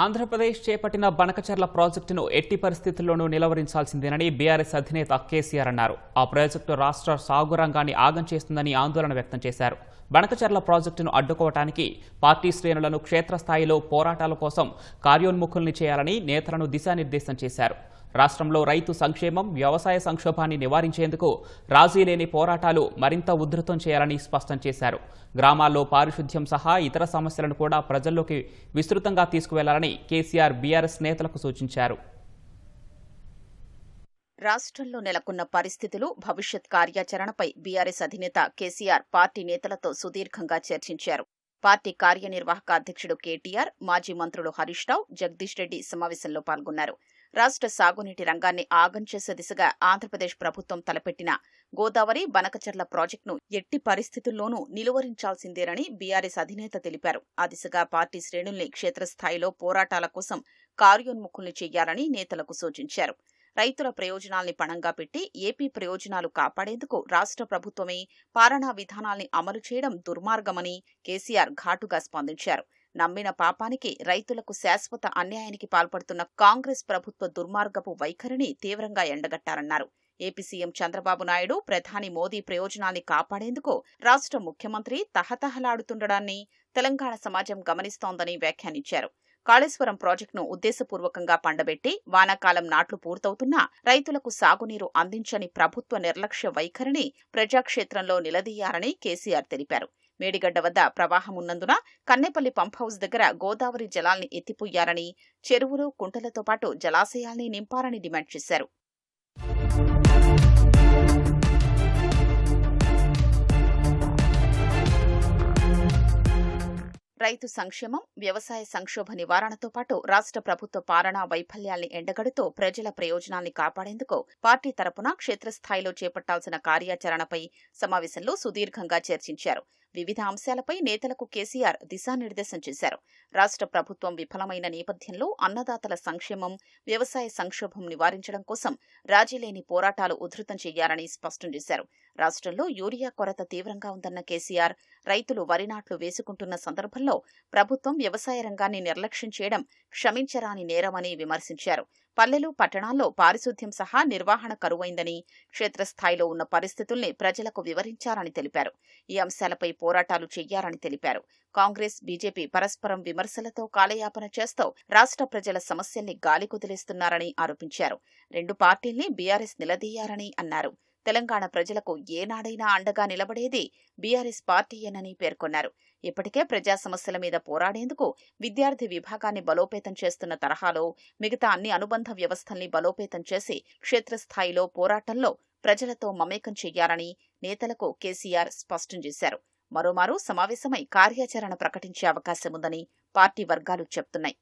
ఆంధ్రప్రదేశ్ చేపట్టిన బనకచర్ల ప్రాజెక్టును ఎట్టి పరిస్థితుల్లోనూ నిలవరించాల్సిందేనని బీఆర్ఎస్ అధినేత కేసీఆర్ అన్నారు. ఆ ప్రాజెక్టు రాష్ట్ర సాగు రంగాన్ని ఆగం చేస్తుందని ఆందోళన వ్యక్తం చేశారు. బనకచర్ల ప్రాజెక్టును అడ్డుకోవటానికి పార్టీ శ్రేణులను క్షేత్రస్థాయిలో పోరాటాల కోసం కార్యోన్ముఖుల్ని చేయాలని నేతలను దిశానిర్దేశం చేశారు. రాష్ట్రంలో రైతు సంక్షేమం వ్యవసాయ సంక్షోభాన్ని నివారించేందుకు రాజీ లేని పోరాటాలు మరింత ఉధృతం చేయాలని స్పష్టం చేశారు. గ్రామాల్లో పారిశుద్ధ్యం సహా ఇతర సమస్యలను కూడా ప్రజల్లోకి విస్తృతంగా తీసుకువెళ్ళాలని కేసీఆర్ బీఆర్ఎస్ నేతలకు సూచించారు. రాష్ట్రంలో నెలకొన్న పరిస్థితులు భవిష్యత్ కార్యాచరణపై బీఆర్ఎస్ అధినేత కేసీఆర్ పార్టీ నేతలతో సుదీర్ఘంగా చర్చించారు. పార్టీ కార్యనిర్వాహక అధ్యక్షుడు కేటీఆర్ మాజీ మంత్రులు హరీష్ రావు జగదీష్ రెడ్డి సమావేశంలో పాల్గొన్నారు. రాష్ట్ర సాగునీటి రంగాన్ని ఆగం చేసే దిశగా ఆంధ్రప్రదేశ్ ప్రభుత్వం తలపెట్టిన గోదావరి బనకచర్ల ప్రాజెక్టును ఎట్టి పరిస్థితుల్లోనూ నిలువరించాల్సిందేనని బీఆర్ఎస్ అధినేత తెలిపారు. ఆ దిశగా పార్టీ శ్రేణుల్ని క్షేత్రస్థాయిలో పోరాటాల కోసం కార్యోన్ముఖుల్ని చేయాలని నేతలకు సూచించారు. రైతుల ప్రయోజనాల్ని పణంగా పెట్టి ఏపీ ప్రయోజనాలు కాపాడేందుకు రాష్ట్ర ప్రభుత్వమే పాలనా విధానాల్ని అమలు చేయడం దుర్మార్గమని కేసీఆర్ ఘాటుగా స్పందించారు. నమ్మిన పాపానికి రైతులకు శాశ్వత అన్యాయానికి పాల్పడుతున్న కాంగ్రెస్ ప్రభుత్వ దుర్మార్గపు వైఖరిని తీవ్రంగా ఎండగట్టారన్నారు. ఏపీ సీఎం చంద్రబాబు నాయుడు ప్రధాని మోదీ ప్రయోజనాల్ని కాపాడేందుకు రాష్ట్ర ముఖ్యమంత్రి తహతహలాడుతుండడాన్ని తెలంగాణ సమాజం గమనిస్తోందని వ్యాఖ్యానించారు. కాళేశ్వరం ప్రాజెక్టును ఉద్దేశపూర్వకంగా పండబెట్టి వానాకాలం నాట్లు పూర్తవుతున్నా రైతులకు సాగునీరు అందించని ప్రభుత్వ నిర్లక్ష్య వైఖరిని ప్రజాక్షేత్రంలో నిలదీయాలని కేసీఆర్ తెలిపారు. మేడిగడ్డ వద్ద ప్రవాహం ఉన్నందున కన్నెపల్లి పంప్ హౌస్ దగ్గర గోదావరి జలాల్ని ఎత్తిపోయారని చెరువులు కుంటలతో పాటు జలాశయాల్ని నింపాలని డిమాండ్ చేశారు. రైతు సంక్షేమం వ్యవసాయ సంక్షోభ నివారణతో పాటు రాష్ట్ర ప్రభుత్వ పాలనా వైఫల్యాల్ని ఎండగడుతూ ప్రజల ప్రయోజనాల్ని కాపాడేందుకు పార్టీ తరపున క్షేత్రస్థాయిలో చేపట్టాల్సిన కార్యాచరణపై సమావేశంలో సుదీర్ఘంగా చర్చించారు. వివిధ అంశాలపై నేతలకు కేసీఆర్ దిశానిర్దేశం చేశారు. రాష్ట్ర ప్రభుత్వం విఫలమైన నేపథ్యంలో అన్నదాతల సంక్షేమం వ్యవసాయ సంక్షోభం నివారించడం కోసం రాజీలేని పోరాటాలు ఉధృతం చేయాలని స్పష్టం చేశారు. రాష్ట్రంలో యూరియా కొరత తీవ్రంగా ఉందన్న కేసీఆర్ రైతులు వరి నాట్లు వేసుకుంటున్న సందర్భంలో ప్రభుత్వం వ్యవసాయ రంగాన్ని నిర్లక్ష్యం చేయడం క్షమించరాని నేరమని విమర్శించారు. పల్లెలు పట్టణాల్లో పారిశుద్ధ్యం సహా నిర్వహణ కరువైందని క్షేత్రస్థాయిలో ఉన్న పరిస్థితుల్ని ప్రజలకు వివరించారని తెలిపారు. ఈ అంశాలపై పోరాటాలు చెయ్యాలని తెలిపారు. కాంగ్రెస్ బీజేపీ పరస్పరం విమర్శలతో కాలయాపన చేస్తూ రాష్ట్ర ప్రజల సమస్యల్ని గాలి కుదిలేస్తున్నారని ఆరోపించారు. రెండు పార్టీల్ని బీఆర్ఎస్ నిలదీయారని అన్నారు. తెలంగాణ ప్రజలకు ఏనాడైనా అండగా నిలబడేది బీఆర్ఎస్ పార్టీయేనని పేర్కొన్నారు. ఇప్పటికే ప్రజా సమస్యల మీద పోరాడేందుకు విద్యార్థి విభాగాన్ని బలోపేతం చేస్తున్న తరహాలో మిగతా అన్ని అనుబంధ వ్యవస్థల్ని బలోపేతం చేసి క్షేత్రస్థాయిలో పోరాటంలో ప్రజలతో మమేకం చెయ్యాలని నేతలకు కేసీఆర్ స్పష్టం చేశారు. మరోమారు సమావేశమై కార్యాచరణ ప్రకటించే అవకాశముందని పార్టీ వర్గాలు చెప్తున్నాయి.